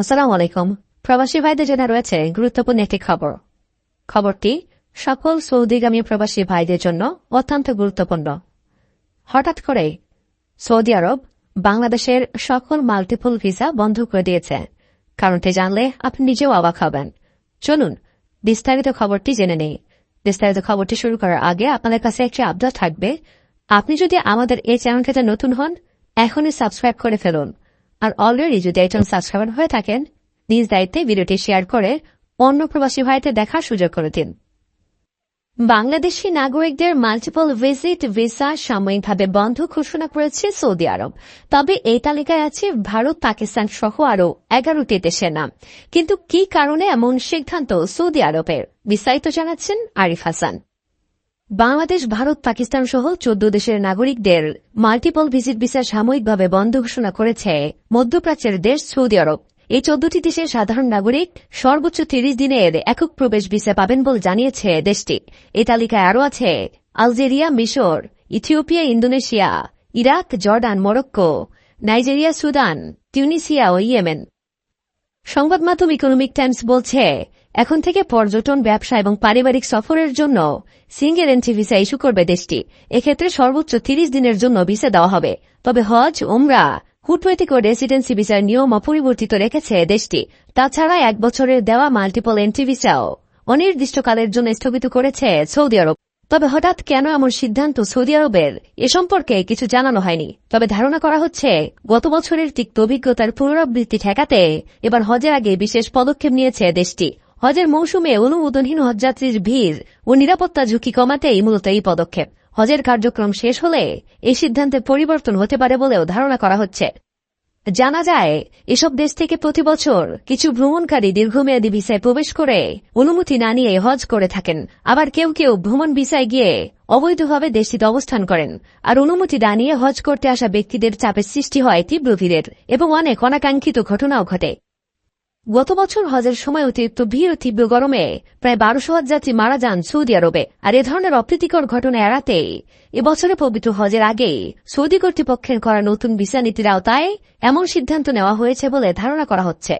আসসালামু আলাইকুম। প্রবাসী ভাইদের জন্য রয়েছে গুরুত্বপূর্ণ একটি খবর। খবরটি, সকল সৌদিগামী প্রবাসী ভাইদের জন্য অত্যন্ত গুরুত্বপূর্ণ। হঠাৎ করে সৌদি আরব বাংলাদেশের সকল মাল্টিপল ভিসা বন্ধ করে দিয়েছে। কারণটি জানলে আপনি নিজেও অবাক হবেন। চলুন, বিস্তারিত খবরটি জেনে নেই। বিস্তারিত খবরটি শুরু করার আগে আপনাদের কাছে একটি আপডেট থাকবে। আপনি যদি আমাদের এই চ্যানেলটিতে নতুন হন, এখনই সাবস্ক্রাইব করে ফেলুন। আর অলরেডি যদি একজন সাবস্ক্রাইবার হয়ে থাকেন, নিজ দায়িত্বে ভিডিওটি শেয়ার করে অন্য প্রবাসী ভাইতে দেখার সুযোগ করে দিন। বাংলাদেশি নাগরিকদের মাল্টিপল ভিজিট ভিসা সাময়িকভাবে বন্ধ ঘোষণা করেছে সৌদি আরব। তবে এই তালিকায় আছে ভারত, পাকিস্তান সহ আরও এগারোটি দেশের নাম। কিন্তু কি কারণে এমন সিদ্ধান্ত সৌদি আরবের? বিস্তারিত জানাচ্ছেন আরিফ হাসান। বাংলাদেশ, ভারত, পাকিস্তান সহ চোদ্দ দেশের নাগরিকদের মাল্টিপল ভিজিট ভিসা সাময়িকভাবে বন্ধ ঘোষণা করেছে মধ্যপ্রাচ্যের দেশ সৌদি আরব। এই চোদ্দটি দেশের সাধারণ নাগরিক সর্বোচ্চ তিরিশ দিনের একক প্রবেশ ভিসা পাবেন বলে জানিয়েছে দেশটি। এই তালিকায় আরও আছে আলজেরিয়া, মিশর, Ethiopia, Indonesia, Iraq, Jordan, Morocco, Nigeria, Sudan Tunisia ও ইয়েমেন। সংবাদ মাধ্যম ইকোনমিক টাইমস বলছে, এখন থেকে পর্যটন, ব্যবসা এবং পারিবারিক সফরের জন্য সিঙ্গেল এন্ট্রি ভিসা ইস্যু করবে দেশটি। এক্ষেত্রে সর্বোচ্চ তিরিশ দিনের জন্য ভিসা দেওয়া হবে। তবে হজ ওমরা হুটওয়েটিক ও রেসিডেন্সি ভিসার নিয়ম অপরিবর্তিত রেখেছে দেশটি। তাছাড়া এক বছরের দেওয়া মাল্টিপল এন্ট্রি ভিসাও অনির্দিষ্টকালের জন্য স্থগিত করেছে সৌদি আরব। তবে হঠাৎ কেন এমন সিদ্ধান্ত সৌদি আরবের? এ সম্পর্কে কিছু জানানো হয়নি। তবে ধারণা করা হচ্ছে, গত বছরের তিক্ত অভিজ্ঞতার পুনরাবৃত্তি ঠেকাতে এবার হজের আগে বিশেষ পদক্ষেপ নিয়েছে দেশটি। হজের মৌসুমে অনুমোদনহীন হজযাত্রীর ভিড় ও নিরাপত্তা ঝুঁকি কমাতেই মূলত এই পদক্ষেপ। হজের কার্যক্রম শেষ হলে এই সিদ্ধান্তে পরিবর্তন হতে পারে বলেও ধারণা করা হচ্ছে। জানা যায়, এসব দেশ থেকে প্রতি বছর কিছু ভ্রমণকারী দীর্ঘমেয়াদী ভিসায় প্রবেশ করে অনুমতি না নিয়ে হজ করে থাকেন। আবার কেউ কেউ ভ্রমণ ভিসায় গিয়ে অবৈধভাবে দেশটিতে অবস্থান করেন। আর অনুমতি না নিয়ে হজ করতে আসা ব্যক্তিদের চাপের সৃষ্টি হয় তীব্র ভিড়ের এবং অনেক অনাকাঙ্ক্ষিত ঘটনাও ঘটে। গত বছর হজের সময় অতিরিক্ত ভিড় ও তীব্র গরমে প্রায় বারোশো হজ যাত্রী মারা যান সৌদি আরবে। আর এ ধরনের অপ্রীতিকর ঘটনা এড়াতে এবছরে পবিত্র হজের আগে সৌদি কর্তৃপক্ষের করা নতুন ভিসা নীতির আওতায় এমন সিদ্ধান্ত নেওয়া হয়েছে বলে ধারণা করা হচ্ছে।